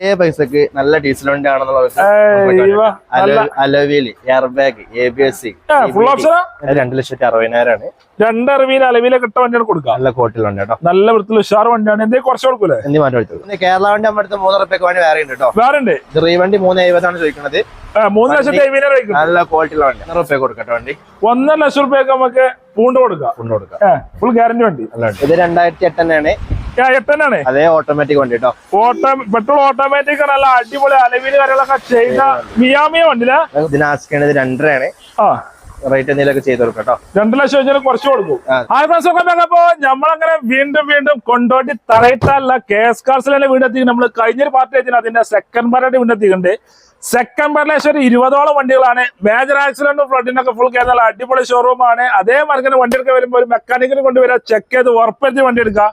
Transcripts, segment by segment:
ഏ പൈസക്ക് നല്ല ഡീസൽ വണ്ടി ആണെന്നുള്ള alloy wheel air bag A B S C രണ്ട് ലക്ഷത്തി അറുപതിനായിരം രണ്ടറിവിൽ രണ്ടറിവിയിൽ അലവിലെ കിട്ട വണ്ടിയാണ് കൊടുക്കുക. നല്ല കോട്ടിൽ വണ്ടി കേട്ടോ നല്ല വൃത്തിയിൽ ഉഷാർ വണ്ടിയാണ്. എന്തെങ്കിലും കുറച്ച് കൊടുക്കൂലേ? എന്തി മാറ്റം എടുത്തു? കേരള വണ്ടി നമ്മുടെ അടുത്ത് മൂന്ന് റുപ്യക്ക് വണ്ടി വേറെ ഉണ്ട് കേട്ടോ വേറെ ഉണ്ട് ഇത് റീ വണ്ടി മൂന്ന് എഴുപതാണ് ചോദിക്കുന്നത്. മൂന്ന് ലക്ഷത്തി നല്ല ക്വാളിറ്റിയുള്ള വണ്ടി. റുപ്യ കൊടുക്കട്ടെ വണ്ടി. ഒന്നര ലക്ഷം റുപ്യക്ക് നമുക്ക് പൂണ്ട് കൊടുക്കുക. കൊണ്ടു കൊടുക്കുക. ഫുൾ ഗ്യാരണ്ടി വണ്ടി. ഇത് രണ്ടായിരത്തി എട്ട് തന്നെയാണ് എട്ടനാണ് അതേ ഓട്ടോമാറ്റിക് വണ്ടി കേട്ടോ ഓട്ടോ പെട്രോൾ ഓട്ടോമാറ്റിക് നല്ല അടിപൊളി അലവിന് കാര്യങ്ങളൊക്കെ ചെയ്ത മിയാമിയ വണ്ടിയില്ല ഇതിന് ആസ്കേണ്ടത് രണ്ടരയാണ്. ആ. റേറ്റ് എന്തെങ്കിലുമൊക്കെ ചെയ്ത് കൊടുക്കാം കേട്ടോ രണ്ടു ലക്ഷം വെച്ചാൽ കുറച്ച് കൊടുക്കും. ഹായ് ഫ്രണ്ട്സ് ഒക്കെ നോക്കപ്പോ നമ്മളങ്ങനെ വീണ്ടും വീണ്ടും കൊണ്ടോട്ടി തറയിട്ടല്ല കെ എസ് കാർസിലെ വീണ്ടെത്തി നമ്മൾ കഴിഞ്ഞൊരു പാർട്ടി എത്തി അതിന്റെ സെക്കൻഡ് പാർട്ടി വീണ്ടെത്തിയിട്ടുണ്ട് സെക്കൻഡ് പാർട്ടിലേശം ഇരുപതോളം വണ്ടികളാണ്. മേജർ ആക്സിഡന്റും ഫ്ലഡിനൊക്കെ ഫുൾ കേരള നല്ല അടിപൊളി ഷോറൂമാണ് അതേ മാർക്കിന് വണ്ടിയൊക്കെ വരുമ്പോൾ ഒരു മെക്കാനിക്കിന് കൊണ്ടുവരാ. ചെക്ക് ചെയ്ത് ഉറപ്പെടുത്തി വണ്ടി എടുക്കുക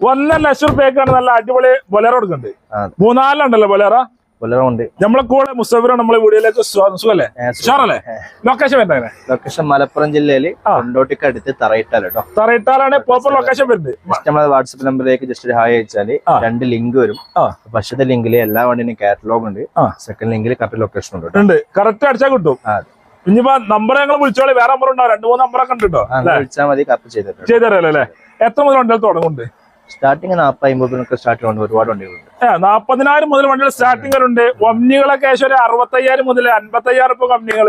ഒന്നര ലക്ഷം റുപ്യക്കാണ് നല്ല അടിപൊളി ബൊലേറോ എടുക്കുന്നുണ്ട്. മൂന്നാലുണ്ടല്ലോ ബൊലേറോ ബൊലറുണ്ട് നമ്മളെ കൂടെ മുസ്തഫിറ നമ്മളെ വീഡിയോയിലേക്ക് സ്വാഗതം. സുഖല്ലേ? ലൊക്കേഷൻ വരുന്നത് ലൊക്കേഷൻ മലപ്പുറം ജില്ലയിൽ. കൊണ്ടോട്ടിക്ക് അടുത്ത് തറയിട്ടാൽ കേട്ടോ തറയിട്ടാലാണ് പ്രോപ്പർ ലൊക്കേഷൻ വരുന്നത്. കസ്റ്റമർ വാട്സപ്പ് നമ്പറിലേക്ക് ജസ്റ്റ് ഒരു ഹായ് അയച്ചാൽ രണ്ട് ലിങ്ക് വരും. ഫസ്റ്റത്തെ ലിങ്കിൽ എല്ലാ വണ്ടിനും കാറ്റലോഗ് ഉണ്ട്. സെക്കൻഡ് ലിങ്കിൽ കറക്റ്റ് ലൊക്കേഷൻ ഉണ്ട് ഉണ്ട്. കറക്റ്റ് അടിച്ചാൽ കിട്ടും. ഇനിയിപ്പോ നമ്പർ ഞങ്ങൾ വിളിച്ചോളി. വേറെ നമ്പർ ഉണ്ടോ? രണ്ടു മൂന്ന് നമ്പറൊക്കെ ഉണ്ട് കേട്ടോ വിളിച്ചാൽ മതി കറക്റ്റ് ചെയ്തിട്ടുണ്ട് ചെയ്തല്ലേ അല്ലേ? എത്ര മുതൽ വണ്ടികൾ തുടങ്ങുന്നുണ്ട്? സ്റ്റാർട്ടിങ് നാൽപ്പത് അമ്പതിനൊക്കെ ഉണ്ട് ഒരുപാട് വണ്ടികളുണ്ട്. ഏ നാപ്പതിനായിരം മുതൽ വണ്ടികൾ സ്റ്റാർട്ടിംഗ് ഉണ്ട് ഒമ്നികളൊക്കെ ഏകദേശം ഒരു അറുപത്തയ്യായിരം മുതൽ അൻപത്തയ്യായിരം രൂപ കമ്പനികൾ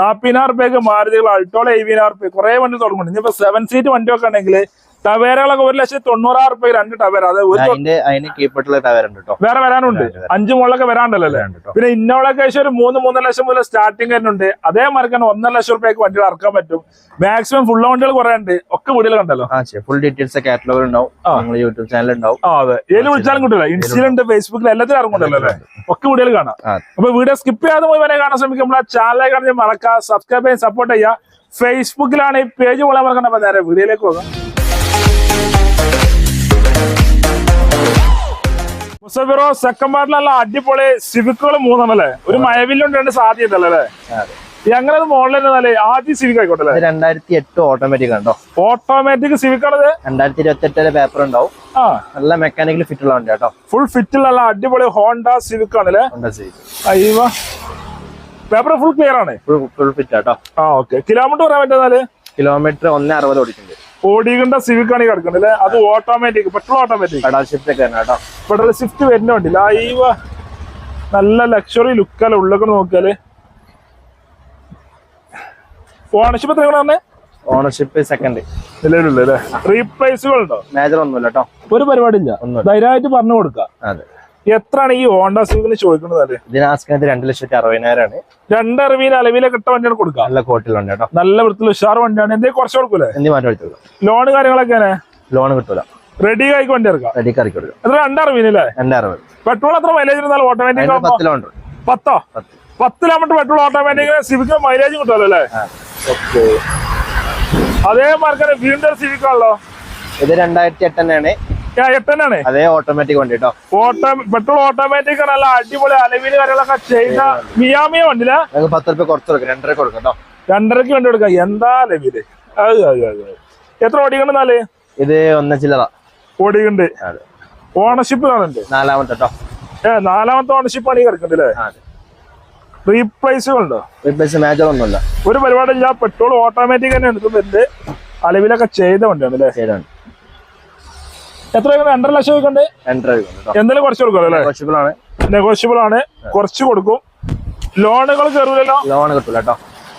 നാൽപ്പതിനായിരം രൂപയ്ക്ക് മാരുതികൾ അൾട്ടോൾ എഴുപതിനായിരം രൂപ കുറെ വണ്ടി തുടങ്ങുന്നുണ്ട്. ഇനിയിപ്പോ സെവൻ സീറ്റ് വണ്ടിയൊക്കെ ഉണ്ടെങ്കിൽ ടവേരകളൊക്കെ ഒരു ലക്ഷത്തി തൊണ്ണൂറായിരം രൂപ രണ്ട് ടവേര. അതിന് കീപ്പിട്ടുള്ള ഉണ്ട് കേട്ടോ വേറെ വരാനുണ്ട്. അഞ്ചു മുകളിലൊക്കെ വരാണ്ടല്ലോ അല്ലേ? പിന്നെ ഇന്നോളൊക്കെ ഏകദേശം ഒരു മൂന്ന് മൂന്നര ലക്ഷം മുതൽ സ്റ്റാർട്ടിംഗ് ഉണ്ട് അതേ മറക്കാൻ ഒന്നര ലക്ഷം റുപ്യക്ക് വണ്ടികൾ ഇറക്കാൻ പറ്റും. മാക്സിമം ഫുൾ വണ്ടികൾ കുറെ ഉണ്ട്. ഒക്കെ വീടുകൾ ഉണ്ടല്ലോ ഫുൾ ഡീറ്റെയിൽസ് കാറ്റലോഗ് ഉണ്ടാവും. യൂട്യൂബ് ചാനൽ ഉണ്ടാവും. അതെ. ഏത് വിളിച്ചാലും കിട്ടില്ല ഇൻസ്റ്റയിലുണ്ട് ഫേസ്ബുക്കിൽ എല്ലാത്തിലും ഇറങ്ങുന്നുണ്ടല്ലോ അല്ലേ? ഒക്കെ വീടുകൾ കാണാം. അപ്പൊ വീഡിയോ സ്കിപ്പ് ചെയ്യാതെ പോയി വരെ കാണാൻ ശ്രമിക്കും. നമ്മളെ ചാനലെ കാണാൻ മറക്കുക സബ്സ്ക്രൈബ് ചെയ്യാൻ സപ്പോർട്ട് ചെയ്യുക. ഫേസ്ബുക്കിലാണ് ഈ പേജ് പോലെ മറക്കണ്ട. നേരെ വീഡിയോയിലേക്ക് പോകാം. മുസഫിറോ സെക്കൻഡ് പാർട്ടിലുള്ള അടിപൊളി സിവിക്കുകൾ മൂന്നെണ്ണല്ലേ ഒരു മയവില്ലുണ്ട് രണ്ട് സാധ്യത അല്ലേ. ഞങ്ങളത് മോഡലിൽ ആദ്യം സിവിക് ആയിക്കോട്ടെ രണ്ടായിരത്തി എട്ട് ഓട്ടോമാറ്റിക് ഉണ്ടോ? ഓട്ടോമാറ്റിക് സിവിക് ആണത് രണ്ടായിരത്തി ഇരുപത്തി എട്ടിലെ പേപ്പർ ഉണ്ടാവും. ആ. നല്ല മെക്കാനിക്കൽ ഫിറ്റ് ഉള്ള വണ്ടി കേട്ടോ ഫുൾ ഫിറ്റിലുള്ള അടിപൊളി ഹോണ്ട സിവിക് ആണല്ലേ? ഹോണ്ട സിവിക് അയ്യോ. പേപ്പർ ഫുൾ ക്ലിയർ ആണ്? ഫുൾ ഫുൾ ഫിറ്റ് ആട്ടോ ആ ഓക്കെ കിലോമീറ്റർ പറയാൻ പറ്റുന്നാൽ കിലോമീറ്റർ ഒന്നേ അറുപത് ഓടിക്കുന്നുണ്ട് ഓടികണ്ട സിവിക് ആണ് കിടക്കുന്നത് അല്ലെ? അത് automatic petrol automatic petrol shift ഒക്കെ തന്നെ കേട്ടോ. പെട്രോൾ സ്വിഫ്റ്റ് വരുന്ന വണ്ടി അയ്യോ നല്ല ലക്ഷറി ലുക്കല്ല ഉള്ളൊക്കെ നോക്കിയാൽ? ഓണർഷിപ്പ് എത്ര പറഞ്ഞേ? ഓണർഷിപ്പ് സെക്കൻഡ് നിലവിലുള്ള റീപ്ലേസുകൾ ഉണ്ടോ മേജർ ഒന്നുമില്ല കേട്ടോ. ഒരു പരിപാടി ഇല്ല ധൈര്യമായിട്ട് പറഞ്ഞു കൊടുക്കാം അതെ. എത്രയാണ് ഈ ഹോണ്ട സിവിക്കിന് ചോദിക്കുന്നത് അല്ലേ? ഇതിന് ആസ്കിനത് രണ്ട് ലക്ഷത്തി അറുപതിനായിരമാണ് രണ്ട് രണ്ടറിവിയിൽ അലവിലെ കിട്ട വണ്ടിയാണ് കൊടുക്കുക. നല്ല കോട്ടിൽ വണ്ടി കേട്ടോ നല്ല വൃത്തിയിൽ ഉഷാർ വണ്ടിയാണ്. എന്തേ കുറച്ച് കൊടുക്കൂലേ? എന്തി മാറ്റം എടുത്തു ലോൺ കാര്യങ്ങളൊക്കെ ലോൺ കിട്ടൂല. റെഡി ആയിക്ക് വണ്ടി ഇറക്കാം റെഡി കറി കൊടുക്കാം. എത്ര രണ്ടറിവിനല്ലേ രണ്ടറിവ് അറുപത് പെട്രോൾ എത്ര മൈലേജ് ഇരുന്നാലും ഓട്ടോമാറ്റിക് അതിന് പത്ത് ലോൺ ഉണ്ട്. പത്തോ? പത്ത്. പത്ത് kilometre petrol automatic Civic mileage കിട്ടുമല്ലോ അല്ലേ? അതേ മാർക്കറ്റ് വീണ്ടും സിവിക്കാണല്ലോ ഇത് രണ്ടായിരത്തി എട്ട് തന്നെയാണ്. എട്ടനാണ് അതേ ഓട്ടോമാറ്റിക് വണ്ടി കേട്ടോ ഓട്ടോ പെട്രോൾ ഓട്ടോമാറ്റിക് നല്ല അടിപൊളി അലവിൽ കാര്യങ്ങളൊക്കെ ചെയ്ത മിയാമിയ വണ്ടില്ല നിങ്ങൾക്ക് പത്ത് റുപ്യ കുറച്ച് കൊടുക്കും. രണ്ടര കൊടുക്കും കേട്ടോ രണ്ടരക്ക് വണ്ടി കൊടുക്കാം. എന്താ അലവിൽ. എത്ര ഓടിക്കണ്ടെന്നാൽ ഇത് ഒന്ന ചില്ലറ. ഓടിക്കണ്ട്. ഓണർഷിപ്പ് കാണുന്നുണ്ട്. നാലാമത്തെ കേട്ടോ ഏ നാലാമത്തെ ഓണർഷിപ്പ് ആണ് ഈ അതെ. റീപ്ലേസുകൾ ഉണ്ടോ? റീപ്ലേസ് മേജർ ഒന്നുമില്ല. ഒരു പരിപാടിയില്ല. പെട്രോൾ ഓട്ടോമാറ്റിക് തന്നെ എടുക്കുന്നുണ്ട് അലവിലൊക്കെ ചെയ്ത വണ്ടിയാണ് അല്ലേ? എത്ര? രണ്ടര ലക്ഷം വെക്കണ്ട് എന്തായാലും കുറച്ച് കൊടുക്കും അല്ലേ? ആണ്. നെഗോഷ്യബിൾ ആണ്. കുറച്ച് കൊടുക്കും. ലോണുകൾ കയറൂലല്ലോ? ലോൺ കിട്ടൂല കേട്ടോ.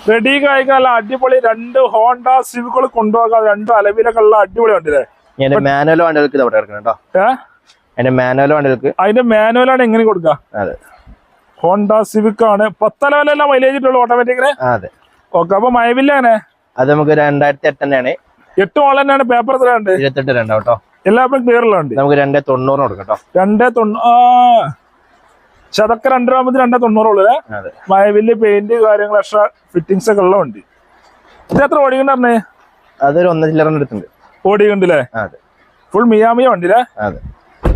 റെഡി കായിക്കല്ല അടിപൊളി രണ്ട് ഹോണ്ട സിവിക്കുകൾ കൊണ്ടുപോകാം. രണ്ട് അലവിലൊക്കെ ഉള്ള അടിപൊളി വണ്ടിയില്ലേ? എന്റെ മാനുവൽ വണ്ടികൾക്ക് ഇത് അവിടെ കിടക്കണം കേട്ടോ. ഏ? എന്റെ മാനുവൽ വണ്ടികൾക്ക് അതിന്റെ മാനുവലാണ് എങ്ങനെ കൊടുക്കുക? അതെ. ഹോണ്ട സിവിക് ആണ്. പത്തലവലല്ല മൈലേജ് ഓട്ടോമാറ്റിക്കിന് അതെ. ഓക്കെ അപ്പൊ മയവില്ല അങ്ങനെ? അത് നമുക്ക് രണ്ടായിരത്തി എട്ട് തന്നെയാണ്. എട്ട് മോളെ തന്നെയാണ് പേപ്പർ എത്ര ഉണ്ട്? ഇരുപത്തെട്ട് രണ്ടാവും എല്ലാവരും ക്ലിയർ ഉള്ള ഉണ്ട് നമുക്ക് രണ്ടേ തൊണ്ണൂറ് കൊടുക്കാം കേട്ടോ. രണ്ടേ തൊണ്ണൂ ആ. ശതക്ക രണ്ടര ആകുമ്പോൾ രണ്ടേ തൊണ്ണൂറുള്ളൂ അല്ലേ? അതെ. മയവിൽ പെയിന്റ് കാര്യങ്ങൾ എക്സ്ട്രാ ഫിറ്റിങ്സ് ഒക്കെ ഉള്ള വണ്ടി. ഇത് എത്ര ഓടിക്കണ്ടേ അതൊരു ഒന്നര ചില്ലറ എടുത്തുണ്ട് ഓടിക്കണ്ടല്ലേ ഫുൾ മിയാമിയ വണ്ടിയില്ലേ അല്ലേ?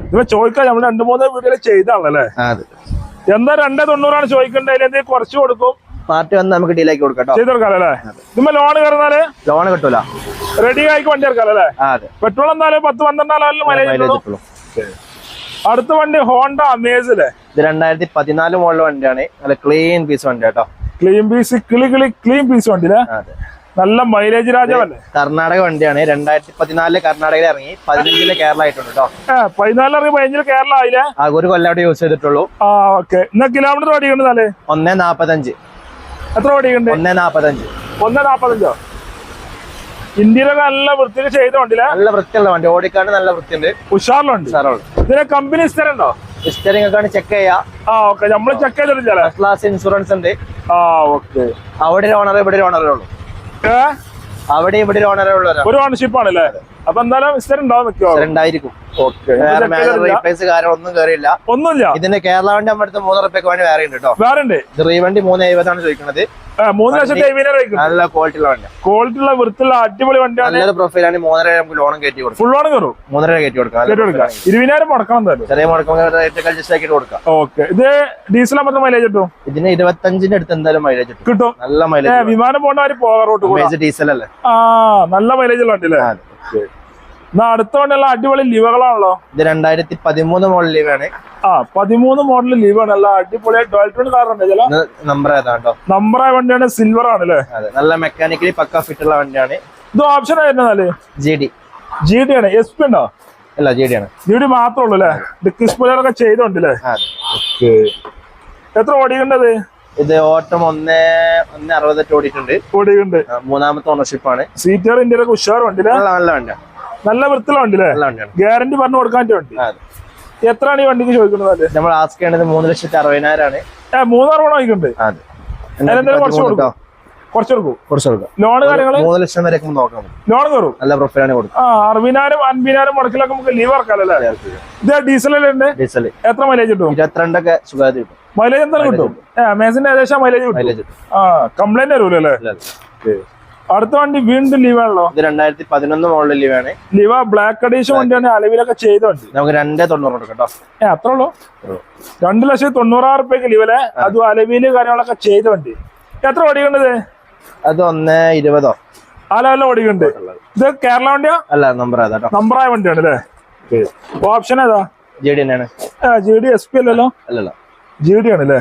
ഇപ്പൊ ചോദിക്കാം നമ്മൾ രണ്ടു മൂന്ന് വീഡിയോയിൽ ചെയ്താണല്ലേ എന്താ രണ്ടേ തൊണ്ണൂറാണ് ചോദിക്കേണ്ടത്? അതിലെന്തെങ്കിലും കുറച്ച് കൊടുക്കും. പാർട്ടി വന്ന് നമുക്ക് ഡീലാക്കി കൊടുക്കാം കേട്ടോ. കൊടുക്കാം ലോൺ കയറുന്നാൽ? ലോൺ കിട്ടൂല. റെഡി ആയിക്ക് വണ്ടി ആ അതെ. പെട്രോൾ എന്തായാലും പത്ത് പന്ത്രണ്ടാലും മൈലേജ് കിട്ടുള്ളൂ അടുത്ത വണ്ടി ഹോണ്ട അമേസ് അല്ലേ? ഇത് രണ്ടായിരത്തി പതിനാല് മോഡൽ വണ്ടിയാണ്. നല്ല ക്ലീൻ പീസ് വണ്ടി കേട്ടോ. ക്ലീൻ പീസ് കിളി കിളി ക്ലീൻ പീസ് വണ്ടി അല്ലേ? നല്ല മൈലേജ് രാജാവല്ലേ? കർണാടക വണ്ടിയാണ്. രണ്ടായിരത്തി പതിനാലിൽ കർണാടകയിൽ ഇറങ്ങി. പതിനഞ്ചിൽ കേരള ആയിട്ടുണ്ട് കേട്ടോ. ഏ പതിനാലിറങ്ങി പതിനഞ്ചിൽ കേരള ആയില്ലേ? ആ ഒരു കൊല്ലം അവിടെ യൂസ് ചെയ്തിട്ടുള്ളൂ. ആ ഓക്കെ എന്നാ കിലോമീറ്റർ ഓടിക്കണ്ട് ഒന്നേ നാപ്പത്തഞ്ച്. എത്ര ഓടിക്കണ്ട് ഒന്നേ നാപ്പത്തഞ്ച്. ഒന്ന് നാപ്പത്തഞ്ചോ? ഇന്ത്യയിലൊക്കെ നല്ല വൃത്തിയിൽ വണ്ടിയില്ല നല്ല വൃത്തിയുള്ള വണ്ടി. ഓടിക്കാണ്ട് നല്ല വൃത്തിയുണ്ട്. ഉഷാറിലുണ്ട്. ഇതിനെ കമ്പനി സ്ഥലമുണ്ടോ ഹിസ്റ്ററിംഗ് ഒക്കെ ചെക്ക് ചെയ്യാം. ആ ഓക്കെ നമ്മൾ ചെക്ക് ചെയ്തിട്ടില്ലേ ക്ലാസ് ഇൻഷുറൻസ് ഉണ്ട്. ആ ഓക്കെ അവിടെ ഓണർ ഇവിടെ ഓണറേ ഉള്ളൂ. അവിടെ ഇവിടെ ഓണറേ ഉള്ളൂ ഒരു ഓണർഷിപ്പ് ആണല്ലേ? അപ്പൊ എന്തായാലും സ്ഥലം ഉണ്ടാവും ഓക്കെ റീപ്ലേസ് കാര്യങ്ങളൊന്നും കയറിയില്ല ഒന്നുമില്ല. ഇതിന്റെ കേരള വണ്ടി നമ്മുടെ അടുത്ത് മൂന്ന് റുപ്യക്ക് വേണ്ടി വേറെ ഉണ്ട് കേട്ടോ വേറെ ഉണ്ട് റീവണ്ടി മൂന്ന് എഴുപതാണ് ചോദിക്കുന്നത്. മൂന്ന് ലക്ഷത്തി നല്ല ക്വാളിറ്റി ഉള്ള വണ്ടി ക്വാളിറ്റി ഉള്ള വൃത്തിയുള്ള അടിപൊളി വണ്ടിയാണ്. നല്ല പ്രൊഫൈലാണ് മൂന്നര നമുക്ക് ലോണും കയറ്റി കൊടുക്കും. ഫുൾ ഓൺ കയറും. മൂന്നര കയറ്റി കൊടുക്കാം. കൊടുക്കാം. ഇരുപതിനായിരം മുടക്കണം ചെറിയ മുടക്കം അഡ്ജസ്റ്റ് ആക്കിയിട്ട് കൊടുക്കാം. ഓക്കെ ഇത് ഡീസൽ മാത്രം മൈലേജ് കിട്ടും? ഇതിന് ഇരുപത്തഞ്ചിന്റെ അടുത്ത് എന്തായാലും മൈലേജ് കിട്ടും. കിട്ടും. നല്ല മൈലേജ് വിമാനം പോകേണ്ടവര് പോകാം റോട്ട് ഡീസൽ അല്ലേ? ആ നല്ല മൈലേജ് ഉള്ള വണ്ടിയില്ലേ ആ, അതെ. എന്നാ അടുത്ത വണ്ടിയുള്ള അടിപൊളി ലീവുകളാണല്ലോ. ഇത് രണ്ടായിരത്തി പതിമൂന്ന് മോഡൽ ലീവാണ് ആ പതിമൂന്ന് മോഡൽ ലീവാണ് നല്ല അടിപൊളിയായി ട്വൽവ് കാറുണ്ട്. ചില നമ്പർ നമ്പറായ വണ്ടിയാണ് സിൽവർ ആണ് അല്ലേ അതെ നല്ല മെക്കാനിക്കലി പക്ക ഫിറ്റ് ഉള്ള വണ്ടിയാണ്. ഇത് ഓപ്ഷൻ ആയിരുന്നാൽ ജി ഡി ജി ഡി ആണ്. എസ് പി ഉണ്ടോ? അല്ല ജി ഡി ആണ്. ജി ഡി മാത്രമേ ഉള്ളൂ അല്ലേ ഡിക്കിസ്പോലൊക്കെ ചെയ്തോണ്ടല്ലേ? എത്ര ഓടിക്കണ്ടത്? ഇത് ഓട്ടം ഒന്ന് ഒന്ന് അറുപത്തെട്ട് ഓടിയിട്ടുണ്ട്. ഓടിയിട്ടുണ്ട്. മൂന്നാമത്തെ ഓണർഷിപ്പ് ആണ്. സീറ്റർ ഇന്ത്യയിലൊക്കെ ഉഷാർ വണ്ടി നല്ല വണ്ടിയാണ് നല്ല വണ്ടിയാണ്. ഗ്യാരണ്ടി പറഞ്ഞു കൊടുക്കാൻ വണ്ടി. എത്രയാണ് ഈ വണ്ടിക്ക് ചോദിക്കുന്നത് നമ്മൾ ആസ്ക് ചെയ്യണത് മൂന്ന് ലക്ഷത്തി അറുപതിനായിരം ആണ് ഏ മൂന്നാറ് പോണോ വാങ്ങിക്കുന്നുണ്ട് അതെ. കുറച്ച് കൊടുക്കും. കുറച്ച് കൊടുക്കും കുറച്ച് കൊടുക്കാം ലോണ് കാര്യങ്ങൾ? മൂന്ന് ലക്ഷം വരെ നമുക്ക് നോക്കാം. ലോൺ കയറും. നല്ല പ്രൊഫൈലാണ് കൊടുക്കാം ആ അറുപതിനായിരം അൻപതിനായിരം മുടക്കിലൊക്കെ നമുക്ക് ലീവ് ഇറക്കാമല്ലോ അല്ലേ? ഇത് ഡീസൽ അല്ലേ ഉണ്ട് ഡീസൽ എത്ര മൈലേജ് കിട്ടും? ഇരുപത്തിരണ്ടൊക്കെ സുഖമായിട്ട് കിട്ടും. മൈലേജ് എന്തായാലും കിട്ടും? ഏ അമേസിന്റെ ഏകദേശം മൈലേജ് കിട്ടും. മൈലേജ് കിട്ടും. ആ കംപ്ലൈന്റ് വരൂല അല്ലേ? ഇല്ല, ഇല്ല. അടുത്ത വണ്ടി വീണ്ടും ലീവ് ആണല്ലോ? ഇത് രണ്ടായിരത്തി പതിനൊന്ന് മോഡൽ ലീവാണ് ലീവ ബ്ലാക്ക് അഡീഷൻ വണ്ടിയാണ്. അലവിലൊക്കെ ചെയ്ത വണ്ടി. നമുക്ക് രണ്ടേ തൊണ്ണൂറ് കേട്ടോ. ഏ അത്ര ഉള്ളൂ? രണ്ട് ലക്ഷത്തി തൊണ്ണൂറായിരം റുപ്യക്ക് ലീവല്ലേ അതും അലവിയിൽ കാര്യങ്ങളൊക്കെ ചെയ്ത വണ്ടി. എത്ര ഓടിക്കണ്ടത് അത് ഒന്ന് ഇരുപതോ? അല്ല അല്ല ഓടിക്കുന്നുണ്ട് ഇത് കേരള വണ്ടിയോ? അല്ല നമ്പർ ഏതാ നമ്പറായ വണ്ടിയാണ് അല്ലേ? ഓപ്ഷൻ ഏതാ? ജി ഡി തന്നെയാണ് ജി ഡി എസ് പി അല്ലല്ലോ? അല്ലല്ല. ജി ഡി ആണ് അല്ലേ?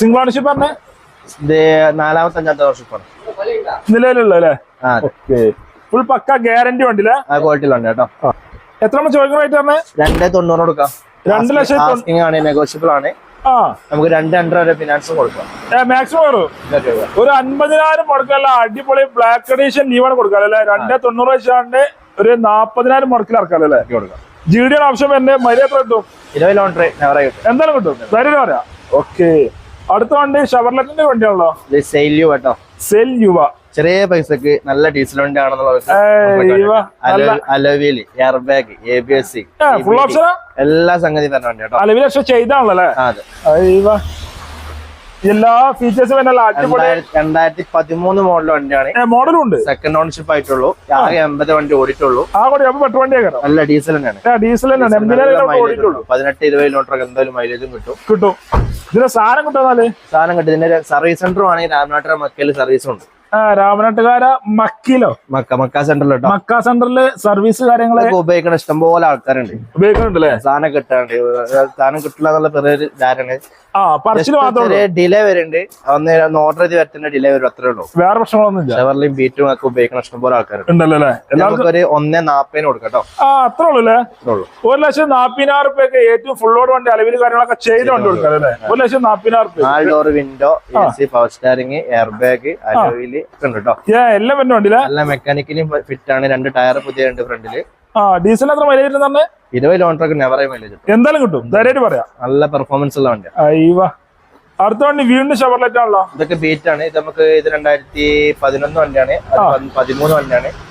സിംഗിൾ ഓണർഷിപ്പ് പറഞ്ഞേ? ഇത് നാലാമത്തെ അഞ്ചാമത്തെ ഓണർഷിപ്പാണ് നിലവിലുള്ള അല്ലേ? ഫുൾ പക്ക ഗ്യാരണ്ടി വണ്ടിയില്ലേ ആ ക്വാളിറ്റിയിലുണ്ട് കേട്ടോ എത്ര ചോദിക്കുന്ന റേറ്റ് പറഞ്ഞേ? രണ്ടേ തൊണ്ണൂറ് കൊടുക്കാം. രണ്ട് ലക്ഷം ആണ് നെഗോഷ്യബിൾ ആണ്. നമുക്ക് രണ്ട് രണ്ടര വരെ ഫിനാൻസ് കൊടുക്കാം. മാക്സിമം. ഒരു. അൻപതിനായിരം മുടക്കല്ല അടിപൊളി ബ്ലാക്ക് എഡീഷൻ ലീവാണ് കൊടുക്കാം അല്ലെ? രണ്ടേ തൊണ്ണൂറ് വെച്ചാണ്ട് ഒരു നാപ്പതിനായിരം മുടക്കിൽ ഇറക്കാം അല്ലേ? കൊടുക്കാം. ജി ഡി ആവശ്യം എന്റെ മര്യാദ കിട്ടും? ഇരുപത് കിട്ടും. എന്തായാലും കിട്ടും. ധൈര്യം പറയാം. ഓക്കെ അടുത്ത വണ്ടി ഷവർലറ്റിന്റെ വണ്ടിയാണല്ലോ. സെൽ യുവ കേട്ടോ സെൽ യുവ. ചെറിയ പൈസക്ക് നല്ല ഡീസൽ വണ്ടി ആണെന്നുള്ള alloy wheel air bag A B S C എല്ലാ സംഗതി പറഞ്ഞ വണ്ടി കേട്ടോ. അലവിൽ പക്ഷെ ചെയ്താണല്ലോ അല്ലേ? അതെ. എല്ലാ ഫീച്ചേഴ്സും രണ്ടായിരത്തി പതിമൂന്ന് മോഡൽ വണ്ടിയാണ്. മോഡലും ഉണ്ട്. സെക്കൻഡ് ഓണർഷിപ്പ് ആയിട്ടുള്ളൂ. ആകെ എൺപത് വണ്ടി ഓടിട്ടുള്ളൂ ആ കൂടി അപ്പൊ വണ്ടിയാണ് അല്ല കേട്ടോ? നല്ല ഡീസൽ തന്നെയാണ്. ഡീസൽ തന്നെയാണ്. പതിനെട്ട് ഇരുപത് കിലോമീറ്റർ എന്തായാലും മൈലേജും കിട്ടും. കിട്ടും. ഇതിന് സാധനം കിട്ടുന്നാൽ സാധനം കിട്ടും. ഇതിന്റെ സർവീസ് സെന്ററും ആണെങ്കിൽ രാമനാട്ടര മക്കയിൽ സർവീസും ഉണ്ട്. രാമനാട്ടുകാര മക്കിലോ. മക്ക മക്ക സെന്ററിലോട്ടോ മക്ക സെന്ററിൽ സർവീസ് കാര്യങ്ങളെ ഉപയോഗിക്കണ ഇഷ്ടംപോലെ ആൾക്കാരുണ്ട്. ഉപയോഗിക്കണല്ലേ സാധനം കിട്ടാണ്ട് സാധനം കിട്ടില്ല എന്നുള്ള ചെറിയൊരു ധാരണ ഡിലേ വരുന്നുണ്ട്. ഒന്ന് ഓർഡർ ചെയ്ത് വരുത്തുന്ന ഡിലേ വരും അത്രേ ഉള്ളൂ. വേറെ പ്രശ്നങ്ങളൊന്നും ഷെവർലിയും ബീറ്റും ഒക്കെ ഉപയോഗിക്കണ ഇഷ്ടംപോലെ ആൾക്കാരുണ്ട്. എല്ലാവർക്കും നമുക്കൊരു ഒന്നേ നാപ്പതിന് കൊടുക്കട്ടോ ആ അത്രേ ഉള്ളൂ അല്ലേ? ഒരു ലക്ഷം നാപ്പതിനായിരം റുപ്യൊക്കെ ഏറ്റവും ഫുൾ ലോഡ് വണ്ടി അലവിൽ കാര്യങ്ങളൊക്കെ ചെയ്ത് വണ്ടി കൊടുക്കാം ഒരു ലക്ഷം നാപ്പതിനായിരം നാല് door window A C power steering air bag alloy wheel ഉണ്ട് കേട്ടോ എല്ലാം വണ്ടിയില്ലേ മെക്കാനിക്കലി ഫിറ്റ് ആണ് രണ്ട് ടയർ പുതിയ ഫ്രണ്ടിൽ. ആ ഡീസൽ എത്ര മൈലേജ് തന്നെ ഇരുപത് ലോൺ ട്രക്ക് മൈലേജ് കിട്ടും. എന്തായാലും കിട്ടും. ധൈര്യമായിട്ട് പറയാം. നല്ല പെർഫോമൻസ് ഉള്ള വണ്ടി അടുത്ത വണ്ടി വീണ്ടും ഷവർലറ്റ് ആണല്ലോ? ഇതൊക്കെ ബീറ്റ് ആണ്. ഇത് നമുക്ക് ഇത് രണ്ടായിരത്തി പതിനൊന്ന് വണ്ടിയാണ്. പതിമൂന്ന്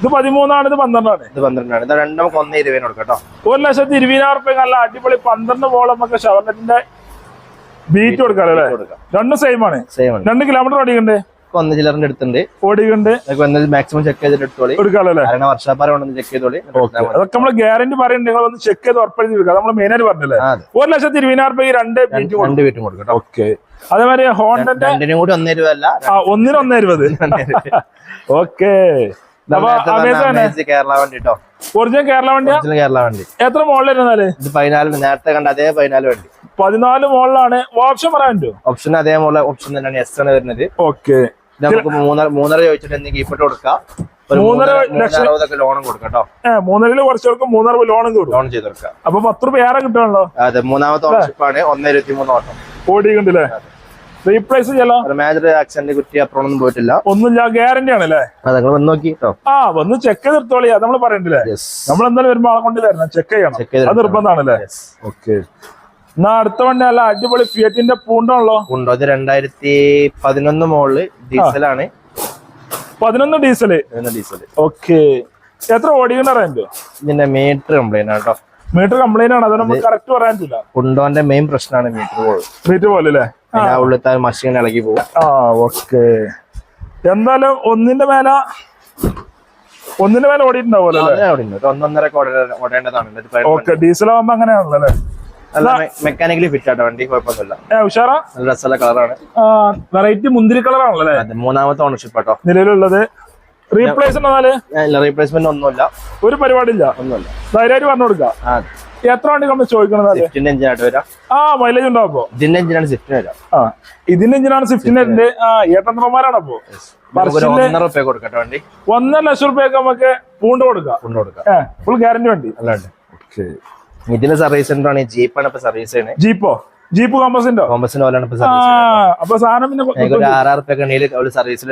ഇത് പതിമൂന്നാണ് ഇത് പന്ത്രണ്ടാണ്. ഇത് പന്ത്രണ്ടാണ്. ഇത് രണ്ടും നമുക്ക് ഒന്നേ ഇരുപതിന് കൊടുക്കാം കേട്ടോ. ഒരു ലക്ഷത്തി ഇരുപതിനായിരം റുപ്യ നല്ല അടിപൊളി പന്ത്രണ്ട് പോളം നമുക്ക് ഷവർലെറ്റിന്റെ ബീറ്റ് കൊടുക്കാം അല്ലേ? രണ്ടും സെയിം ആണ്. സെയിം ഉണ്ട് രണ്ട് കിലോമീറ്റർ ഓടിക്കണ്ടേ? ഒന്ന് ചിലറിന്റെ അടുത്തുണ്ട്. ഓടിയുണ്ട് മാക്സിമം ചെക്ക് ചെയ്തിട്ട് എടുത്തോളി. കാരണം വർഷാപ്പാറ ചെക്ക് ചെയ്തോളി. അതൊക്കെ നമ്മൾ ഗ്യാരണ്ടി പറയുന്നത് നിങ്ങൾ ഒന്ന് ചെക്ക് ചെയ്ത് ഉറപ്പെടുത്തി എടുക്കാം നമ്മൾ മെയിൻ ആയിട്ട് പറഞ്ഞല്ലേ? അതെ. ഒരു ലക്ഷത്തി ഇരുപതിനായിരം രണ്ട് ബീറ്റ് രണ്ട് വീട്ടും കൊടുക്കട്ടെ കേട്ടോ. ഓക്കെ അതേമാതിരി ഹോണ്ടന്റെ രണ്ടിനും കൂടി ഒന്നേ രൂപ അല്ല ഒന്നിന് ഒന്നേ ഇരുപത്. ഓക്കെ കേരള വണ്ടി കേട്ടോ. ഒറിജിനൽ കേരള വണ്ടി കേരള വണ്ടി. എത്ര മോളിലിരുന്നാൽ ഇത് പതിനാല് നേരത്തെ കണ്ട അതേ പതിനാല് വണ്ടി. പതിനാല് മോളിലാണ് ഓപ്ഷൻ പറയാൻ പറ്റുമോ? ഓപ്ഷൻ മോളിലെ ഓപ്ഷൻ തന്നെയാണ് എസ് ആണ് വരുന്നത്. ഓക്കെ നമുക്ക് മൂന്നര മൂന്നര ചോദിച്ചിട്ടുണ്ടെങ്കിൽ ഗിഫ്റ്റ് കൊടുക്കാം. മൂന്നര ലക്ഷം- ലോണും കൊടുക്കാം മൂന്നരയിൽ കുറച്ചവർക്ക് മൂന്നര ലോണും കിട്ടും ലോൺ ചെയ്ത് കൊടുക്കാം അപ്പൊ പത്ത് രൂപ ഏറെ കിട്ടുമല്ലോ അതെ മൂന്നാമത്തെ ഓണർഷിപ്പ് ആണ് ഒന്ന് ഇരുപത്തി മൂന്ന് ഓട്ടം ഓടിക്കണ്ടല്ലേ റീപ്ലേസ് ചെയ്യലോ മേജർ ആക്സിഡന്റ് കുറ്റി അപ്പുറം ഒന്നും പോയിട്ടില്ല. ഒന്നുമില്ല ഗ്യാരണ്ടി ആണല്ലേ നിങ്ങൾ വന്ന് നോക്കി ആ വന്ന് ചെക്ക് ചെയ്തിർത്തോളി അത് നമ്മൾ പറയണ്ടില്ലേ നമ്മൾ എന്തായാലും വരുമ്പോൾ ആളെ കൊണ്ട് തരണം ചെക്ക് ചെയ്യണം. അത് നിർബന്ധമാണല്ലേ? ഓക്കെ എന്നാ അടുത്ത വണ്ടി അല്ല അടിപൊളി ഫിയറ്റിന്റെ പൂണ്ടാണല്ലോ? പൂണ്ടോ? ഇത് രണ്ടായിരത്തി പതിനൊന്ന് മോളിൽ ഡീസലാണ്. പതിനൊന്ന് ഡീസൽ? ഡീസൽ. ഓക്കെ. എത്ര ഓടിക്കുന്ന അറിയാൻ ഇതിന്റെ മീറ്റർ കംപ്ലൈന്റ് ആണ് മീറ്റർ കംപ്ലൈന്റ് ആണ്. അത് നമുക്ക് കറക്റ്റ് പറയാൻ പറ്റില്ല. കുണ്ടോന്റെ മെയിൻ പ്രശ്നമാണ് മീറ്റർ പോലെ മീറ്റർ പോലെ അല്ലേ അതിന്റെ മഷീൻ ഇളകി പോകും ആ ഓക്കെ. എന്തായാലും ഒന്നിന്റെ മേല ഒന്നിന്റെ മേലെ ഓടിയിട്ടുണ്ടാവുമല്ലോ അത് ഒന്നൊന്നര ഓടേ- ഓടേണ്ടതാണ്. ഓക്കെ ഡീസൽ ആവുമ്പോ അങ്ങനെയാണല്ലോ അല്ലേ? നല്ല മെക്കാനിക്കലി ഫിറ്റ് ആട്ടോ വണ്ടി കുഴപ്പമൊന്നുമില്ല. ഉഷാറാ? നല്ല രസമുള്ള കളറാണ്. വെറൈറ്റി മുന്തിരി കളറാണല്ലോ അതെ മൂന്നാമത്തെ ഓണർഷിപ്പ് ആട്ടോ. നിലവിലുള്ളത്. റീപ്ലേസ് എന്നാൽ? റീപ്ലേസ്മെന്റ് ഒന്നുമില്ല. ഒരു പരിപാടിയില്ല. ഒന്നുമില്ല. ധൈര്യമായിട്ട് പറഞ്ഞു കൊടുക്കാം. എത്ര വണ്ടി നമ്മൾ ചോദിക്കണത് സ്വിഫ്റ്റിന്റെ എഞ്ചിനായിട്ട് വരാം. ആ മൈലേജ് ഉണ്ടാവും അപ്പോ? ഇതിന്റെ എഞ്ചിനാണ് സ്വിഫ്റ്റിന് വരാം. ആ ഇതിന്റെ എഞ്ചിനാണ് സ്വിഫ്റ്റിന്റെ ആ ഏട്ടന്ത്രമാരാണ് അപ്പോ? ഒന്നര റുപ്യ കൊടുക്കട്ടെ വണ്ടി? ഒന്നര ലക്ഷം റുപ്യൊക്കെ നമുക്ക് പൂണ്ട് കൊടുക്കാം. പൂണ്ട് കൊടുക്കാം. ഫുൾ ഗ്യാരണ്ടി വണ്ടി. അല്ലാണ്ട്. ഇതിന് സർവീസ് സെന്റർ ആണ്. ജീപ്പാണ് ഇപ്പൊ സർവീസ് ചെയ്യണേ. ജീപ്പോ ജീപ്പ് കോമ്പസിന്റെ കോമ്പസിന്റെ പോലെയാണ് ഇപ്പൊ ആ സർവീസ് അപ്പൊ സാധനം പിന്നെ ആറാറ് ഒരു ആറായിരം റുപ്യ ഒരു സർവീസിൽ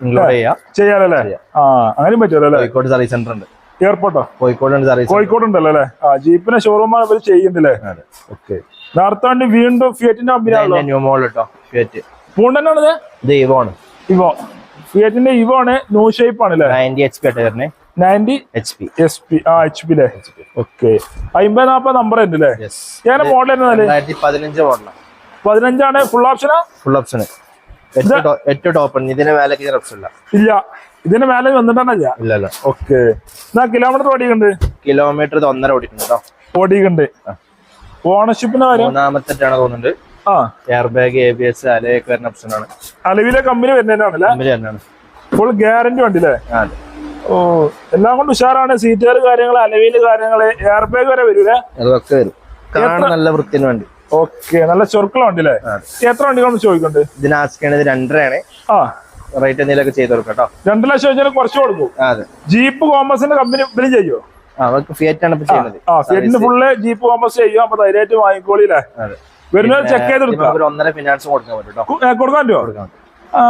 ഇൻക്ലൂഡ് ചെയ്യാം. ചെയ്യാലല്ലേ? ആ അങ്ങനെയും പറ്റുമല്ലോ കോഴിക്കോട് സർവീസ് സെന്റർ ഉണ്ട്. എയർപോർട്ടോ കോഴിക്കോട് സർവീസ് കോഴിക്കോട് ഉണ്ടല്ലോ അല്ലേ? ആ ജീപ്പിനെ ഷോറൂമാണ് ചെയ്യുന്നില്ലേ? ഓക്കെ നേരത്തെ വണ്ടി വീണ്ടും ഫിയറ്റിന്റെ കമ്പനിയാണല്ലോ ന്യൂ മോൾ കേട്ടോ ഫിയറ്റ് പൂണ്ടനാണ് ഇത് ഇവോ ആണ് ഇവോ ഫിയറ്റിന്റെ ഇവോ ആണ്. ന്യൂ ഷേപ്പ് ആണ് അല്ലേ നയന്റി എച്ച് പി ആയിട്ട് വരുന്നത് ninety H P S P ആ എച്ച് പി അല്ലേ ഓക്കെ. അമ്പത് നാപ്പത് നമ്പർ ഉണ്ട് അല്ലേ മോഡൽ എന്നാൽ രണ്ടായിരത്തി പതിനഞ്ച് മോഡലാണ് പതിനഞ്ചാണ്? ഫുൾ ഓപ്ഷനാ ഫുൾ ഓപ്ഷന് എട്ട് ടോപ്പ് ഇതിന് മേലെ ഓപ്ഷൻ ഇല്ല. ഇല്ല. ഇതിന്റെ മേലെ വന്നിട്ടാണല്ല ഇല്ലല്ല ഇല്ല. ഇല്ല ഓക്കെ. എന്നാ കിലോമീറ്റർ ഓടിക്കുന്നുണ്ട് കിലോമീറ്റർ ഒന്നര ഓടിക്കുന്നുണ്ടോ ഓടിക്കുന്നുണ്ട് ഓണർഷിപ്പിന്റെ കാര്യം? മൂന്നാമത്തെ തോന്നുന്നുണ്ട്. ആ. Air bag A B S അലയൊക്കെ വരുന്ന ഓപ്ഷൻ ആണ്. അലവിലെ കമ്പനി വരുന്നതാണ്. ഫുൾ ഗ്യാരണ്ടി വണ്ടി അല്ലേ ഓ എല്ലാം കൊണ്ട് ഉഷാറാണ്? സീറ്റുകൾ കാര്യങ്ങൾ അലവീൽ കാര്യങ്ങൾ എയർ ബാഗ് വരെ വരൂലേ? അതൊക്കെ വരും. നല്ല വൃത്തിന് വേണ്ടി. ഓക്കെ നല്ല ചൊറുക്കുള്ള വണ്ടി അല്ലേ എത്ര വണ്ടികളാണ് ചോദിക്കുന്നുണ്ട് ഇതിന് ആസ്കേണ്ടത് രണ്ടരയാണ്. ആ. റേറ്റ് എന്തെങ്കിലുമൊക്കെ ചെയ്ത് കൊടുക്കട്ടോ കേട്ടോ. രണ്ടു ലക്ഷം വെച്ചാൽ കുറച്ച് കൊടുക്കും. അതെ. ജീപ്പ് കോമേഴ്സിന്റെ കമ്പനി ഇതിന് ചെയ്യോ ആ അവർക്ക് ഫിയറ്റ് ആണ് ഇപ്പൊ ചെയ്യുന്നത്. ആ ഫിയറ്റിന് ഫുള്ള് ജീപ്പ് കോമേഴ്സ് ചെയ്യും. അപ്പൊ ധൈര്യമായിട്ട് വാങ്ങിക്കോളില്ലേ? അതെ. വരുന്നത് ചെക്ക് ചെയ്ത് ഇതിന് കൊടുക്കാം ഒന്നര ഫിനാൻസ് കൊടുക്കാൻ പറ്റും കൊടുക്കാൻ പറ്റുമോ ആ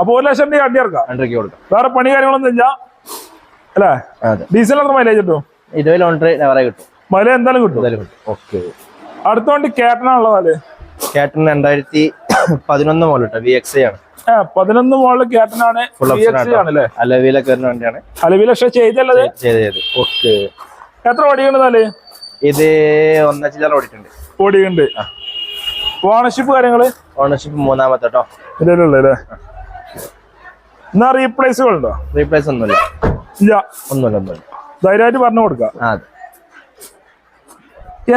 അപ്പൊ ഒരു ലക്ഷം രൂപ വണ്ടി ഇറക്കാം. കൊടുക്കാം. വേറെ പണി കാര്യങ്ങളൊന്നും ഇല്ല. അല്ലേ? ഡീസൽ എത്ര മൈലേജ് കിട്ടും? ഇരുപത് നെവറെ കിട്ടും. മൈലേജ് എന്തായാലും കിട്ടും? ഓക്കെ. അടുത്ത വണ്ടി കേട്ടനാണല്ലോ നാല്. കേട്ടൻ രണ്ടായിരത്തി പതിനൊന്ന് മോഡൽ കേട്ടോ വി എക്സ് ആണ്. പതിനൊന്ന് മോളിൽ ആണല്ലേ? അലവിലൊക്കെ വരുന്ന വണ്ടിയാണ്. അലവി ചെയ്തല്ലേ ചെയ്തത് ചെയ്ത് ചെയ്ത് ഓക്കെ. എത്ര ഓടിക്കണ്ടെന്നാൽ ഇത് ഒന്ന ചില്ലറ ഓടിയിട്ടുണ്ട്. ഓടിയിട്ടുണ്ട് ഓണർഷിപ്പ് കാര്യങ്ങൾ? ഓണർഷിപ്പ് മൂന്നാമത്തെ കേട്ടോ ഇതിലല്ലേ എന്നാ റീപ്ലേസുകൾ ഉണ്ടോ റീപ്ലേസ് ഒന്നുമില്ല. ഇല്ല. ഒന്നുമില്ല ഒന്നുമില്ല. ധൈര്യമായിട്ട് പറഞ്ഞു കൊടുക്കാം.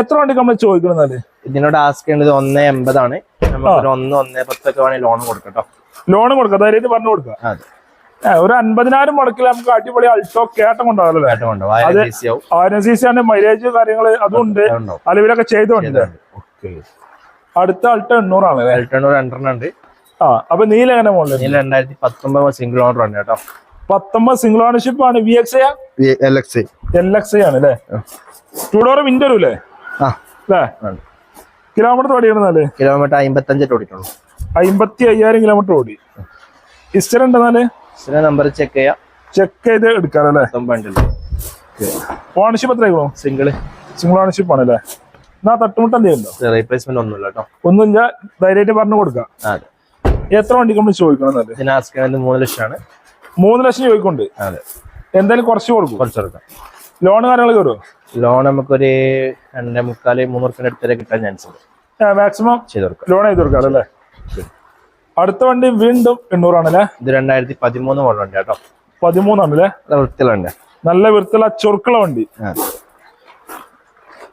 എത്ര വണ്ടി നമ്മൾ ചോദിക്കണമെന്നാൽ ഇതിനോട് ആസ്ക് ചെയ്യേണ്ടത് ഒന്ന് എൺപതാണ്. നമുക്കൊരു ഒന്ന് ഒന്നേ പത്തൊക്കെ വേണമെങ്കിൽ ലോൺ കൊടുക്കട്ടോ കേട്ടോ ലോൺ കൊടുക്കാം ധൈര്യമായിട്ട് പറഞ്ഞു കൊടുക്കാം. അതെ. ഒരു അൻപതിനായിരം മുടക്കിൽ നമുക്ക് അടിപൊളി അൾട്ടോ കേട്ടം കൊണ്ടാവല്ലേ ആയിരം സി സി ആണ് മൈലേജ് കാര്യങ്ങൾ അതുണ്ട്. അലവിലൊക്കെ ചെയ്തോണ്ട്. അടുത്ത അൾട്ടോ എണ്ണൂറാണ് എൽട്ടണ്ണൂർ രണ്ടെണ്ണം ഉണ്ട്. ആ അപ്പൊ നീല എങ്ങനെ മോഡൽ നീല രണ്ടായിരത്തി പത്തൊമ്പത് സിംഗിൾ ഓണർ ആണ് കേട്ടോ. പത്തൊമ്പത് സിംഗിൾ ഓണർഷിപ്പ് ആണ് V X L X L X ആണ് അല്ലേ? ടു ഡോർ വിൻഡോ അല്ലേ? ആ. അല്ലേ? കിലോമീറ്റർ അമ്പത്തി കിലോമീറ്റർ അമ്പത്തഞ്ചിട്ട് ഓടിക്കുള്ളൂ അമ്പത്തി അയ്യായിരം കിലോമീറ്റർ ഓടി ഇസ്റ്റർ ഉണ്ടെന്നാൽ ഇതിന്റെ നമ്പർ ചെക്ക് ചെയ്യാം. ചെക്ക് ചെയ്ത് എടുക്കാറല്ലേ ഓണർഷിപ്പ് എത്രയാകും സിംഗിൾ സിംഗിൾ ഓണർഷിപ്പ് ആണല്ലേ എന്നാ തട്ടുമുട്ടം ചെയ്യുന്നുണ്ടോ റീപ്ലേസ്മെന്റ് ഒന്നുമില്ല കേട്ടോ. ഒന്നുമില്ല ധൈര്യമായിട്ട് പറഞ്ഞു കൊടുക്കാം. ആ, അതെ. എത്ര വണ്ടി നമ്മൾ ചോദിക്കണം ഇതിന് മൂന്ന് ലക്ഷമാണ്. മൂന്ന് ലക്ഷം ചോദിക്കുന്നുണ്ട്. അതെ. എന്തായാലും കുറച്ച് കൊടുക്കും. കുറച്ചെടുക്കാം ലോൺ കാര്യങ്ങൾ കയറുമോ ലോൺ നമുക്കൊരു രണ്ടേ മുക്കാൽ മൂന്ന് റുപ്യന്റെ അടുത്തേ കിട്ടാൻ ചാൻസ് ഉണ്ട്. മാക്സിമം ചെയ്ത് കൊടുക്കാം. ലോൺ ചെയ്ത് കൊടുക്കാം അല്ലേ? അടുത്ത വണ്ടി വീണ്ടും എണ്ണൂറാണല്ലേ? ഇത് രണ്ടായിരത്തി പതിമൂന്ന് മോഡൽ ഉണ്ട് കേട്ടോ. പതിമൂന്നാണല്ലേ? വൃത്തിയുള്ള വണ്ടി നല്ല വൃത്തിയുള്ള ചൊറുക്കുള്ള വണ്ടി.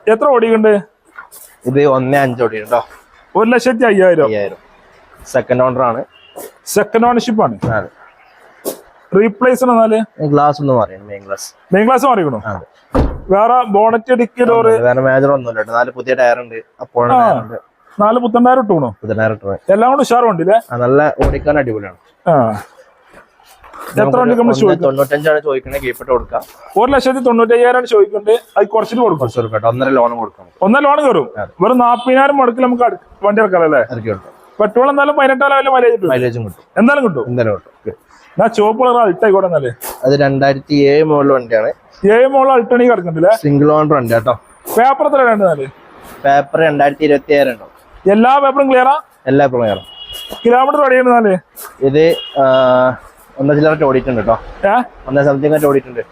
എത്ര ഓടിയുണ്ട് ഇത് ഒന്നേ അഞ്ച് ഓടി കേട്ടോ. ഒരു ലക്ഷത്തി അയ്യായിരം. അയ്യായിരം. സെക്കൻഡ് ഓണർ ആണ്. സെക്കൻഡ് ഓണർഷിപ്പ് ആണ്. റീപ്ലേസ് എന്നാൽ ഗ്ലാസ് ഒന്ന് അറിയണം മെയിൻ ഗ്ലാസ് മെയിൻ ക്ലാസ് മാറിക്കണോ? വേറെ ബോണറ്റ് ഡിക്കി ഡോറ് വേറെ മേജർ ഒന്നുമില്ല കേട്ടോ. നാല് പുതിയ ടയർ ഉണ്ട്. അപ്പോൾ ടയർ ഉണ്ട്. നാല് പുത്തണ്ടായിരം ഇട്ടുണോ? ഇട്ടു. എല്ലാം കൂടെ നല്ല ഓടിക്കാൻ അടിപൊളിയാണ്. എത്ര വണ്ടി നമ്മൾ ഒന്ന് തൊണ്ണൂറ്റഞ്ചാണ് ചോദിക്കണേ കീപ്പിട്ട് കൊടുക്കാം. ഒരു ലക്ഷത്തി അത് കുറച്ചിട്ട് കൊടുക്കും. ഒന്നര ലോൺ കൊടുക്കാം ഒന്നര ലോൺ കയറും. വെറും നാപ്പതിനായിരം മുടക്കിൽ നമുക്ക് വണ്ടി ഇറക്കാം അല്ലേ ഇറക്കി കൊടുക്കാം. പെട്രോൾ എന്തായാലും പതിനെട്ടാലും വല്ല മൈലേജ് മൈലേജും കിട്ടും. എന്തായാലും കിട്ടും. എന്തായാലും കിട്ടും. ഞാൻ ചുവപ്പ് കളർ അൾട്ടായിക്കോട്ടെ എന്നാൽ. അത് രണ്ടായിരത്തി ഏഴ് മോഡൽ വണ്ടിയാണ്. ഏഴ് മോൾ അൾട്ടണി കിടക്കുന്നുണ്ടല്ലേ സിംഗിൾ ഓണർ ഉണ്ട് കേട്ടോ. പേപ്പർ എത്ര രണ്ട് നാല് പേപ്പർ രണ്ടായിരത്തി ഇരുപത്തി ഏഴ് ഉണ്ടോ. എല്ലാ പേപ്പറും ക്ലിയറാ എല്ലാ പേപ്പറും ക്ലിയർ കിലോമീറ്റർ ഓടിയിരുന്നാൽ ഇത് ഒന്നര ചില്ലറ ഓടിയിട്ടുണ്ട് കേട്ടോ. ഒന്നര സംതിങ് ഓടിയിട്ടുണ്ട്.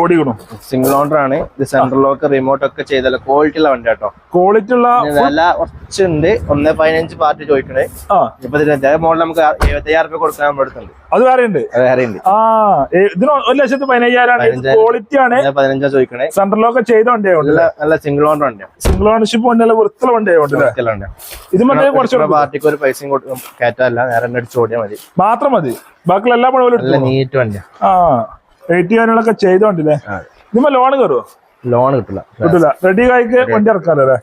ഓടിക്കണു സിംഗിൾ ഓണർ ആണ്. ഇത് സെൻട്രൽ ലോക്ക് റിമോട്ട് ഒക്കെ ചെയ്തല്ല ക്വാളിറ്റി ഉള്ള വണ്ടി കേട്ടോ ക്വാളിറ്റി ഉള്ള വില കുറച്ചുണ്ട്. ഒന്ന് പതിനഞ്ച് പാർട്ടി ചോദിക്കണേ. ഇപ്പൊ മോഡൽ നമുക്ക് എഴുപത്തയ്യായിരം രൂപ കൊടുക്കാൻ നമ്മുടെ അടുത്തുണ്ട്. അത് വേറെ ഉണ്ട്. അത് വേറെ ഉണ്ട്. ആ. ഇതിന് ഒരു ലക്ഷത്തി പതിനയ്യായിരം ആണ്. ക്വാളിറ്റി ആണ്. പതിനഞ്ചാ ചോദിക്കണേ. ലോക്ക് ചെയ്ത വണ്ടിയായോണ്ട് നല്ല സിംഗിൾ ഓണർ ഉണ്ട് സിംഗിൾ ഓണർഷിപ്പ് വണ്ടി നല്ല വൃത്തിയുള്ള വണ്ടിയാണ്. ഇത് മറ്റേ കുറച്ച് പാർട്ടിക്ക് ഒരു പൈസയും കൊടുക്കും കയറ്റല്ല നേരെ അടിച്ചോടിയാൽ മതി. മാത്രം മതി. ബാക്കിയുള്ള എല്ലാ പണവും നീറ്റ് വണ്ടിയാ. ആ. എയ്റ്റി ചെയ്തോണ്ടില്ലേ? നിങ്ങൾ ലോൺ കയറുമോ ലോൺ കിട്ടില്ല. കിട്ടില്ല. റെഡി കായ്ക്ക് വണ്ടി ഇറക്കാലോ അല്ലേ?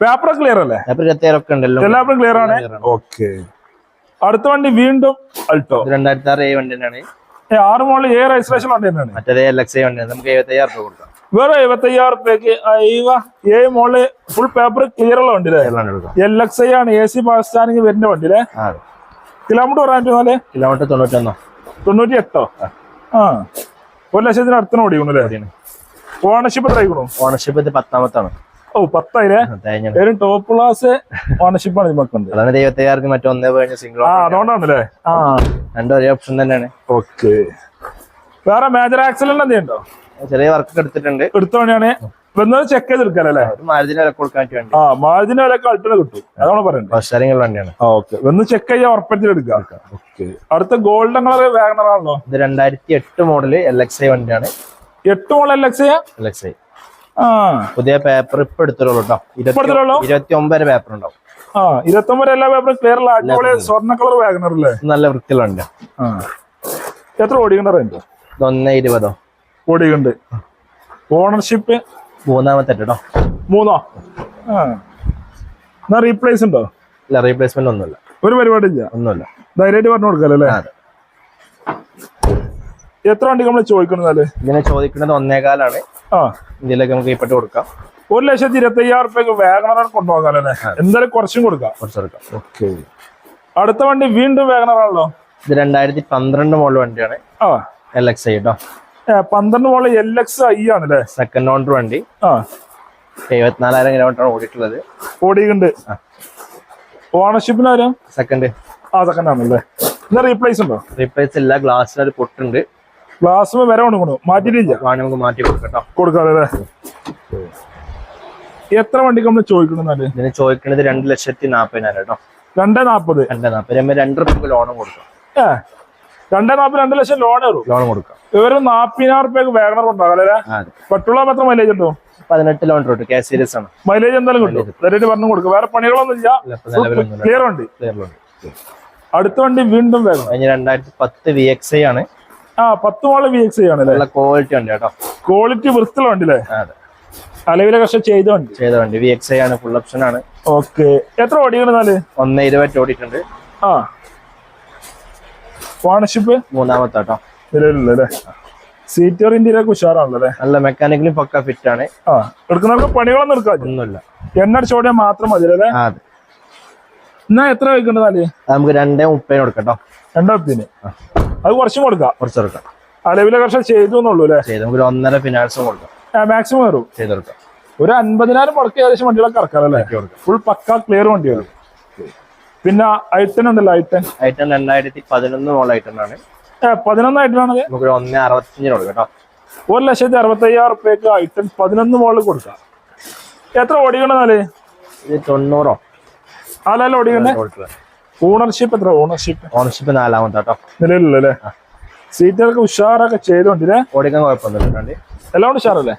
പേപ്പർ ക്ലിയർ അല്ലേ? ഉണ്ടല്ലോ ക്ലിയർ ആണ്? ഓക്കെ അടുത്ത വണ്ടി വീണ്ടും അൾട്ടോ രണ്ടായിരത്തി ആറ് വണ്ടി തന്നെയാണ്. ആറ് മോളിൽ ഏ രജിസ്ട്രേഷൻ വണ്ടി തന്നെയാണ്. എൽ എക്സ് വണ്ടിയാണ് നമുക്ക് എഴുപത്തയ്യായിരം രൂപ കൊടുക്കാം. വേറെ എഴുപത്തയ്യായിരം റുപ്യക്ക് ഏ മോളിൽ ഫുൾ പേപ്പർ ക്ലിയർ ഉള്ള വണ്ടി എൽ എക്സ് ഐ ആണ് എ സി പാകിസ്ഥാനിക്ക് വരുന്ന വണ്ടി അല്ലേ? കിലോമീറ്റർ പറയാൻ കിലോമീറ്റർ തൊണ്ണൂറ്റൊന്നോ? തൊണ്ണൂറ്റി എട്ടോ ആ. ഒരു ലക്ഷത്തിന് അടുത്തിന് ഓടിക്കണു അല്ലേ? ഓണർഷിപ്പ് എത്ര ആയിക്കണു ഓണർഷിപ്പ് ഇത് പത്താമത്താണ്. ഓ പത്തായില്ലേ? ടോപ്പ് ക്ലാസ് ഓണർഷിപ്പ് ആണ് നമുക്കുണ്ട് അതാണ് എഴുപത്തയ്യായിരം മറ്റേ ഒന്നേ കഴിഞ്ഞ സിംഗിൾ ആ അതുകൊണ്ടാണല്ലേ? ആ രണ്ടും ഒരേ ഓപ്ഷൻ തന്നെയാണ്. ഓക്കെ വേറെ മേജർ ആക്സിഡന്റ് എന്തെയുണ്ടോ ചെറിയ വർക്ക് എടുത്തിട്ടുണ്ട്. എടുത്ത പണിയാണ്. വന്നത് ചെക്ക് ചെയ്തെടുക്കാനല്ലേ മാരുതിനെ വില കൊടുക്കാൻ വേണ്ടി ആ മാർജിന് വിലക്ക് അൾട്ടിന് കിട്ടും. അതാണ് പറയുന്നത് ബസ്സാരിങ്ങൾ വണ്ടിയാണ്. ആ ഓക്കെ വന്ന് ചെക്ക് ചെയ്യാൻ ഉറപ്പത്തിൽ എടുക്കാം ഓക്കെ അടുത്ത ഗോൾഡൻ കളർ വാഗണർ ആണല്ലോ. ഇത് രണ്ടായിരത്തി എട്ട് മോഡൽ എൽ എക്സ് ഐ വണ്ടിയാണ്. എട്ട് model L X I L X I ആ. പുതിയ പേപ്പർ ഇപ്പൊ എടുത്തോളൂട്ടോ എടുത്തോളൂ? ഇരുപത്തി ഒമ്പത് പേപ്പർ ഉണ്ടാവും. ആ ഇരുപത്തി ഒമ്പത് എല്ലാ പേപ്പറും ക്ലിയർ അടിപൊളി സ്വർണ കളർ വാഗണർ അല്ലേ? നല്ല ആ. എത്ര ഓടിക്കണ്ട റേഞ്ച് ഒന്നേ ഇരുപതോ? ഓടിക്കണ്ട്. ഓണർഷിപ്പ് മൂന്നാമത്തെ കേട്ടോ മൂന്നോ? ആ. എന്നാ റീപ്ലേസ് ഉണ്ടോ? ഇല്ല റീപ്ലേസ്മെന്റ് ഒന്നുമില്ല. ഒരു പരിപാടി ഇല്ല ഒന്നുമില്ല. ധൈര്യമായിട്ട് പറഞ്ഞു കൊടുക്കാലോ അല്ലേ? എത്ര വണ്ടി നമ്മൾ ചോദിക്കണമെന്നാൽ ഇങ്ങനെ ചോദിക്കുന്നത് ഒന്നേകാലാണ്. ആ. ഇതിലേക്ക് നമുക്ക് ഇപ്പോട്ട് കൊടുക്കാം. ഒരു ലക്ഷത്തി ഇരുപത്തി അയ്യായിരം റുപ്യക്ക് വാഗണറാണ് കൊണ്ടുപോകാലോ അല്ലേ എന്തായാലും കുറച്ചും കൊടുക്കാം. കുറച്ച് കൊടുക്കാം. ഓക്കെ. അടുത്ത വണ്ടി വീണ്ടും വാഗണറാണല്ലോ? ഇത് രണ്ടായിരത്തി പന്ത്രണ്ട് മോഡൽ വണ്ടിയാണ്. ആ. എൽ എക്സ് ഐ കേട്ടോ പന്ത്രണ്ട് മോളിൽ എൽ എക്സ് ഐ ആണ് അല്ലേ സെക്കൻഡ് ഓണർ വണ്ടി. ആ. എഴുപത്തിനാലായിരം കിലോമീറ്റർ ഓടിയിട്ടുള്ളത്. ഓടിയുണ്ട് ഓണർഷിപ്പിന് ആരാ? സെക്കൻഡ് ആ സെക്കൻഡ് ആണല്ലേ എന്നാ റീപ്ലേസ് ഉണ്ടോ? റീപ്ലേസ് ഇല്ല ഗ്ലാസ്സിന് ഒരു പൊട്ടുണ്ട്. ഗ്ലാസ് വരെ കൊണ്ടു മാറ്റിയിട്ടില്ല? വേണേ നമുക്ക് മാറ്റി കൊടുക്കാം കേട്ടോ കൊടുക്കാതെ അല്ലേ? എത്ര വണ്ടിക്ക് നമ്മൾ ചോദിക്കണമെന്നാൽ ഇതിന് ചോദിക്കണത് രണ്ട് ലക്ഷത്തി നാപ്പതിനായിരം കേട്ടോ. രണ്ടേ നാപ്പത്. രണ്ട് നാപ്പത്. രണ്ട് റുപ്യക്ക് ലോണും കൊടുക്കാം ഏ. രണ്ടേ നാപ്പത് രണ്ട് ലക്ഷം ലോൺ കയറും ലോൺ കൊടുക്കാം. ഇവർ നാപ്പതിനായിരം റുപ്യക്ക് വേഗണർ ഉണ്ടാകും അല്ലേ? പെട്രോൾ മാത്രം മൈലേജ് ഉണ്ടോ? പതിനെട്ട് ലോൺ കിട്ടും കെ സീരീസ് ആണ്. മൈലേജ് എന്തായാലും കിട്ടും. ധൈര്യമായിട്ട് പറഞ്ഞു കൊടുക്കും. വേറെ പണികളൊന്നും ഇല്ല. ക്ലിയർ വണ്ടി അടുത്ത വണ്ടി വീണ്ടും വേഗം. രണ്ടായിരത്തി പത്ത് വി എക്സ് ഐ ആണ്. ആ പത്ത് മോളെ വി എക്സ് ഐ ആണ് നല്ല ക്വാളിറ്റി ഉണ്ട് കേട്ടോ. ക്വാളിറ്റി വൃത്തിയുള്ള വണ്ടി അല്ലേ? അലവിലെ കഷ്ടം ചെയ്ത വണ്ടി. ചെയ്ത വണ്ടി വി എക്സ് ഐ ആണ് ഫുൾ ഓപ്ഷൻ ആണ്. ഓക്കെ എത്ര ഓടിക്കണെന്നാൽ ഒന്ന് ഇരുപത് ഓടിയിട്ടുണ്ട്. ആ. ഓണർഷിപ്പ് മൂന്നാമത്തെ കേട്ടോ നിലവിലുള്ള അല്ലേ സീറ്റർ ഇന്ത്യയിലൊക്കെ ഉഷാറാണല്ലോ അല്ലേ? നല്ല മെക്കാനിക്കലി പക്ക ഫിറ്റ് ആണ്. ആ എടുക്കുന്നവർക്ക് പണികളൊന്നും എടുക്കാം ഒന്നുമില്ല. എണ്ണ അടിച്ചോടിയാൽ മാത്രം മതി അല്ലേ? അതെ. എന്നാ എത്ര വയ്ക്കണ്ടെന്നാൽ നാല്? നമുക്ക് രണ്ടേ മുപ്പതിന് കൊടുക്കട്ടോ. രണ്ടേ മുപ്പതിന്? അത് കുറച്ചും കൊടുക്കാം. കുറച്ച് കൊടുക്കാം. അലവിലെ കർഷകം ചെയ്തു എന്നുള്ളൂ അല്ലേ? ചെയ്ത്. നമുക്ക് ഒന്നര ഫിനാൻസും കൊടുക്കാം. മാക്സിമം കയറും ചെയ്തെടുക്കാം ഒരു അൻപതിനായിരം മുടക്കി ഏകദേശം വണ്ടികളൊക്കെ ഇറക്കാറല്ലേ ഇറക്കി ഫുൾ പക്ക ക്ലിയർ വണ്ടികൾ പിന്നെ ഐറ്റൻ ഉണ്ടല്ലോ ഐറ്റൻ ഐറ്റം രണ്ടായിരത്തി പതിനൊന്ന് മോൾ ഐറ്റം ആണ്. പതിനൊന്ന് ഐറ്റനാണത് നമുക്ക് ഒന്ന് അറുപത്തിയഞ്ചിന് കൊടുക്കാം കേട്ടോ. ഒരു ലക്ഷത്തി അറുപത്തി അയ്യായിരം റുപ്യക്ക് ഐറ്റൻ പതിനൊന്ന് മോളിൽ കൊടുക്കാം. എത്ര ഓടിക്കണെന്നാൽ തൊണ്ണൂറോ? ആലല്ല ഓടിക്കണ്ടേ ഓണർഷിപ്പ് എത്ര? ഓണർഷിപ്പ് ഓണർഷിപ്പ് നാലാമത്തെ കേട്ടോ. നിലവിലല്ലേ സീറ്റുകൾക്ക് ഉഷാറൊക്കെ ചെയ്തോണ്ടില്ലേ ഓടിക്കാൻ കുഴപ്പമൊന്നുമില്ല എല്ലാം ഉഷാറല്ലേ?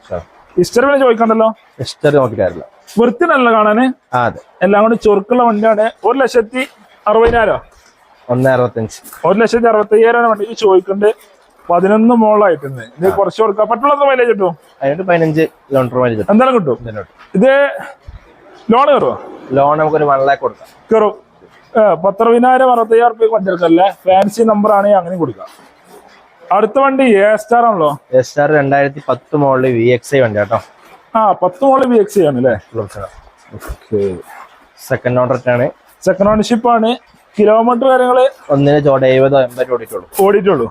ഹിസ്റ്ററി പിന്നെ ചോദിക്കണ്ടല്ലോ? ഹിസ്റ്ററി നോക്കിയിട്ടായിരുന്നു വൃത്തിനല്ല കാണാന്? അതെ. എല്ലാം കൂടി ചൊറുക്കുള്ള വണ്ടിയാണ്. ഒരു ലക്ഷത്തി അറുപതിനായിരം? ഒന്ന് അറുപത്തഞ്ച്. ഒരു ലക്ഷത്തി അറുപത്തി അയ്യായിരം വണ്ടിക്ക് ചോദിക്കുന്നുണ്ട് പതിനൊന്ന് മോളായിട്ടുണ്ട് ഇത് കുറച്ച് കൊടുക്കാം. പെട്രോൾ മൈലേജ് കിട്ടും അതിനൊരു പതിനഞ്ച് കിലോമീറ്റർ മൈലേജ് എന്തായാലും കിട്ടും. ഇത് ലോൺ കയറുമോ ലോൺ നമുക്കൊരു വൺ ലാക്ക് കൊടുക്കാം. കയറും. പത്തറുപതിനായിരം അറുപത്തയ്യായിരം റുപ്യ എടുക്കല്ലേ ഫാൻസി നമ്പർ ആണെങ്കിൽ അങ്ങനെ കൊടുക്കാം. അടുത്ത വണ്ടി എ സ്റ്റാർ ആണല്ലോ. എ സ്റ്റാർ രണ്ടായിരത്തി പത്ത് മോളിൽ വി എക്സ് ഐ വണ്ടി കേട്ടോ. ആ പത്ത് മോൾ ബി എക്സ് ആണ് അല്ലേ സെക്കൻഡ് ഓണർ ആണ്. സെക്കൻഡ് ഓണർഷിപ്പ് ആണ്. കിലോമീറ്റർ കാര്യങ്ങൾ ഒന്നിന് ചോട എഴുപതോ എൺപതോ ഓടിയിട്ടുള്ളൂ. ഓടിയിട്ടുള്ളൂ.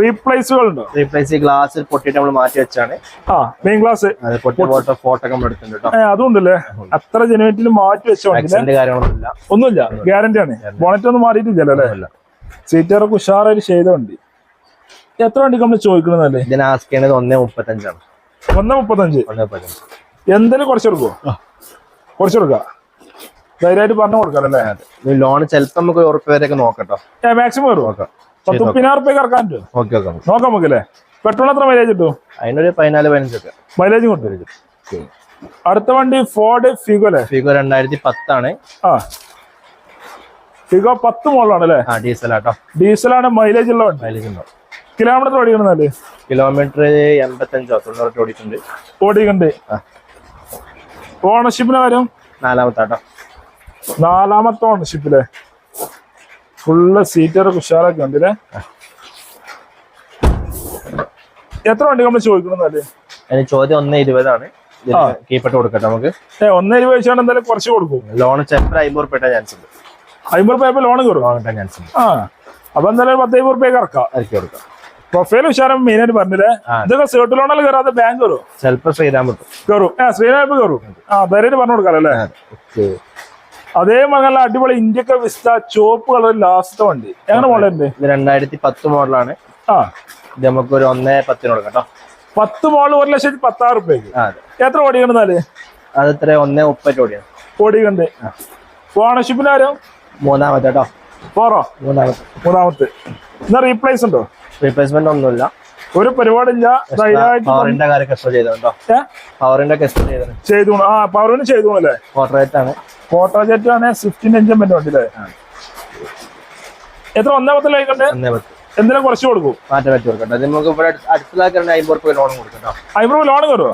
റീപ്ലേസുകൾ ഉണ്ടോ റീപ്ലേസ് ഗ്ലാസ് പൊട്ടിട്ട് നമ്മൾ മാറ്റി വെച്ചാണ്. ആ മെയിൻ ഗ്ലാസ് പൊട്ടി ഫോട്ടോ നമ്മൾ എടുക്കുന്നുണ്ട് അതുണ്ടല്ലേ? അത്ര ജനുവേറ്റിൽ മാറ്റി വെച്ചോണ്ട് ആക്സിഡന്റ് ഒന്നുമില്ല. ഗ്യാരണ്ടി ആണ്. ബോണറ്റ് ഒന്നും മാറിയിട്ടില്ലല്ലോ അല്ലേ. സീറ്ററൊക്കെ ഉഷാറായിട്ട് ചെയ്ത വണ്ടി. എത്ര വണ്ടി നമ്മൾ ചോദിക്കണമെന്നല്ലേ ഇതിന് ആസ്ക് ചെയ്യണത് ഒന്നേ മുപ്പത്തഞ്ചാണ്. ഒന്ന് മുപ്പത്തഞ്ച്. എന്തേലും കുറച്ച് കൊടുക്കുവോ കുറച്ച് കൊടുക്ക ധൈര്യമായിട്ട് പറഞ്ഞു കൊടുക്കാം അല്ലേ ലോൺ ചിലപ്പോൾ നമുക്ക് ഉറപ്പ് വരെയൊക്കെ നോക്കട്ടോ. ഏ മാക്സിമം വരും. നോക്കാം. പത്ത് മുപ്പതിനായിരം റുപ്യ കറക്കാൻ പറ്റുമോ നോക്കാം നമുക്ക്. നമുക്കല്ലേ? പെട്രോൾ എത്ര മൈലേജ് കിട്ടും? അതിനൊരു പതിനാല് പതിനഞ്ചൊക്കെ മൈലേജ് കൊണ്ടുവരും അടുത്ത വണ്ടി ഫോർഡ് ഫിഗോ അല്ലേ? ഫിഗോ രണ്ടായിരത്തി പത്താണ്. ആ. ഫിഗോ പത്ത് മോളാണ് അല്ലേ ആട്ടോ. ഡീസലാണ് മൈലേജ് ഉള്ള മൈലേജ് ഉണ്ടോ? കിലോമീറ്റർ ഓടിക്കണമെന്നല്ലേ കിലോമീറ്റർ എൺപത്തഞ്ചോ തൊണ്ണൂറ് ഓടിയിട്ടുണ്ട്. ഓടിക്കണ്ട്. ഓണർഷിപ്പിന് കാര്യം നാലാമത്തെ ആട്ടോ. നാലാമത്തെ ഓണർഷിപ്പിലെ ഫുള്ള് സീറ്ററൊക്കെ ഉഷാറൊക്കെ ഉണ്ട് അല്ലേ എത്ര വണ്ടി നമ്മൾ ചോദിക്കണമെന്നല്ലേ അതിന് ചോദ്യം ഒന്ന് ഇരുപതാണ്. കീപ്പിട്ട് കൊടുക്കട്ടെ നമുക്ക്? ഏ ഇരുപത് രൂപ വെച്ചാണ് എന്തായാലും കുറച്ച് കൊടുക്കും. ലോൺ ചിലപ്പോൾ അമ്പത് റുപ്യ ചാൻസ് ഉണ്ട്. അമ്പത് റുപ്യ ലോൺ കയറും ലോൺ കിട്ടാൻ ചാൻസ് ഉണ്ട്. ആ. അപ്പൊ എന്തായാലും പത്ത് അമ്പത് റുപ്യ ഇറക്കാം. ഇറക്കി കൊടുക്കാം. പ്രൊഫൈൽ ഉഷാരം മെയിൻ ആയിട്ട് പറഞ്ഞില്ലേ. ഇതൊക്കെ സേർട്ട് ലോണല്ല കയറാതെ ബാങ്ക് കയറും? ചിലപ്പോ ശ്രീരാമ കയറും. ആ ശ്രീരാമ കയറും. ആ ധൈര്യമായിട്ട് പറഞ്ഞു കൊടുക്കാം അല്ലേ അതേ മകല്ല അടിപൊളി ഇന്ത്യക്ക വിസ്ത ചോപ്പ് കളർ ലാസ്റ്റ് വണ്ടി. എങ്ങനെ മോഡൽ ഇത് രണ്ടായിരത്തി പത്ത് മോഡലാണ് ആ. ഇത് നമുക്ക് ഒരു ഒന്നേ പത്തിന് കൊടുക്കാം കേട്ടോ. പത്ത് മോഡൽ ഒരു ലക്ഷത്തി പത്താറ് റുപ്യക്ക് എത്ര ഓടിക്കണ്ടാൽ അത് ഇത്ര ഒന്നേ മുപ്പറ്റ് ഓടിയാണ് ഓടിക്കണ്ട്. ഓണർഷിപ്പിന് ആരും? മൂന്നാമത്തെ കേട്ടോ. പോറോ? മൂന്നാമത്തെ. മൂന്നാമത്തെ. എന്നാ റീപ്ലേസ് ഉണ്ടോ? റീപ്ലേസ്മെന്റ് ഒന്നുമില്ല. ഒരു പരിപാടില്ല പവറിന്റെ കാര്യമൊക്കെ എക്സ്ട്രാ ചെയ്തോ പവറിന്റെ ഒക്കെ എക്സ്ട്രാ ചെയ്തോ ചെയ്തു ആ പവറിന് ചെയ്തു അല്ലേ കോട്ടറേറ്റ് ആണ്. ഫോട്ടോ ജെറ്റ് ആണ് സ്വിഫ്റ്റിന്റെ എഞ്ചിൻ പറ്റും വണ്ടി അല്ലേ എത്ര ഒന്നേ പത്തിലായിക്കോട്ടെ ഒന്നേ പത്ത്. എന്തിനും കുറച്ച് കൊടുക്കും. മാറ്റം മാറ്റി കൊടുക്കട്ടെ നമുക്ക് ഇവിടെ അടുത്തതാക്കി അമ്പത് റുപ്യ ലോൺ കൊടുക്കട്ടോ. അയ്യൂറ് ലോൺ കയറുമോ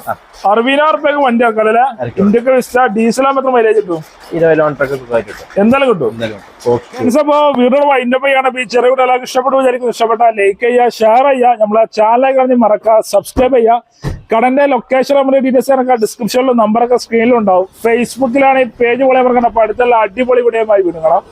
അറുപതിനായിരം റുപ്യക്ക് വണ്ടി ആക്കാല്ലേ. ഇന്ത്യയ്ക്ക് വിസ്റ്റ ഡീസലാകുമ്പോൾ എത്ര മൈലേജ് കിട്ടും? ഇരുപത് ലോൺ കിട്ടും. എന്തായാലും കിട്ടും. വീടുകൾ വൈൻഡപ്പ് ചെയ്യണം. ഈ ചെറിയ വീഡിയോ എല്ലാവർക്കും ഇഷ്ടപ്പെട്ടു വിചാരിക്കും ഇഷ്ടപ്പെട്ട ലൈക്ക് ചെയ്യുക ഷെയർ ചെയ്യുക. നമ്മളെ ചാനൽ കഴിഞ്ഞ് മറക്കുക സബ്സ്ക്രൈബ് ചെയ്യുക. കടന്റെ ലൊക്കേഷൻ നമ്മുടെ ഡീറ്റെയിൽസ് ഒക്കെ ഡിസ്ക്രിപ്ഷനിലും നമ്പറൊക്കെ സ്ക്രീനിലും ഉണ്ടാവും. ഫേസ്ബുക്കിലാണ് ഈ പേജ് പോലെ അപ്പൊ അടുത്തുള്ള അടിപൊളി വീഡിയോയുമായി വീടുകളാം